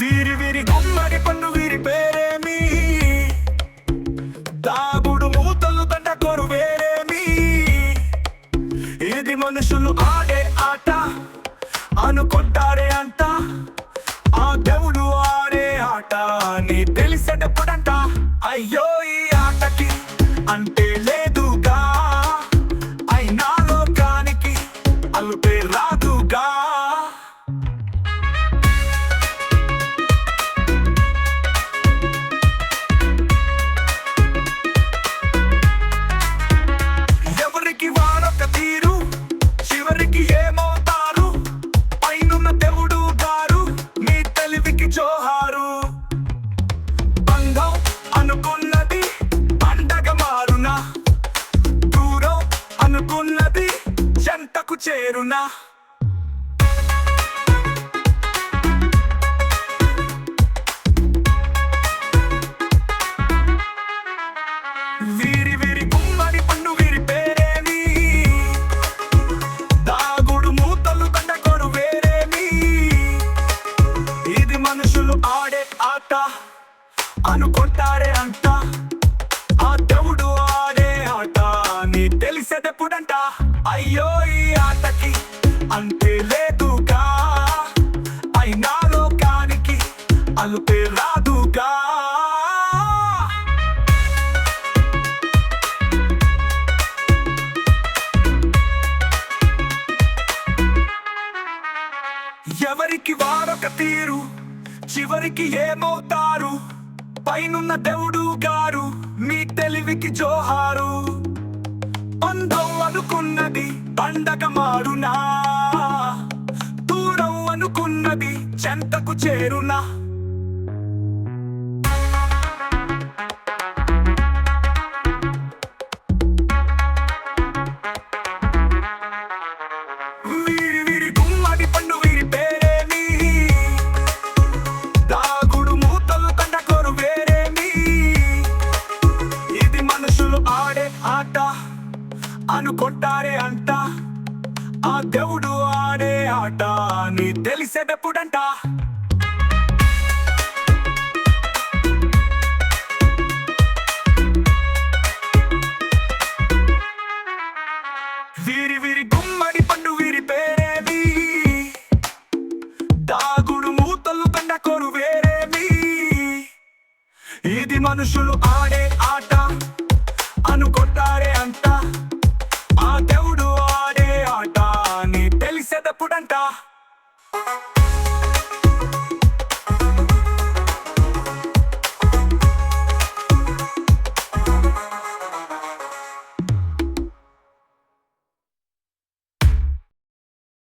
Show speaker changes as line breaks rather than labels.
వీరి వీరి గుమ్మడి పండు వీరి పేరేమి? దాగుడు మూతలు దండ కొరు వేరేమి? ఇది మనుషులు ఆడే ఆట అనుకుంటారే అంట ఆ దేవుడు ఆడే ఆట అని తెలిసేటప్పుడంట అయ్యో ఈ ఆటకి అంటే లే జోహారు. బంధం అనుకున్నది పండగ మారునా. దూరం అనుకున్నది జంటకు చేరునా. అనుకుంటారే అంట. ఆ దేవుడు ఆడే ఆట నీ తెలిసేటప్పుడంట అయ్యో ఈ ఆటకి అంతే లేదుగా. అయినా లోకానికి అలుపే రాదుగా. ఎవరికి వారొక తీరు చివరికి ఏమవుతారు? పైనున్న దేవుడు గారు మీ తెలివికి జోహారు. అందం అనుకున్నది పండగ మారునా. దూరం అనుకున్నది చెంతకు చేరునా. అనుకుంటారే అంట. ఆ దేవుడు ఆడే ఆట అని తెలిసేటప్పుడంట. వీరి వీరి గుమ్మడి పండు వీరి పేరేమి? దాగుడు మూతలు తండకోరు వేరేమి? ఇది మనుషులు ఆడే ఆట అనుకుంటారే అంట.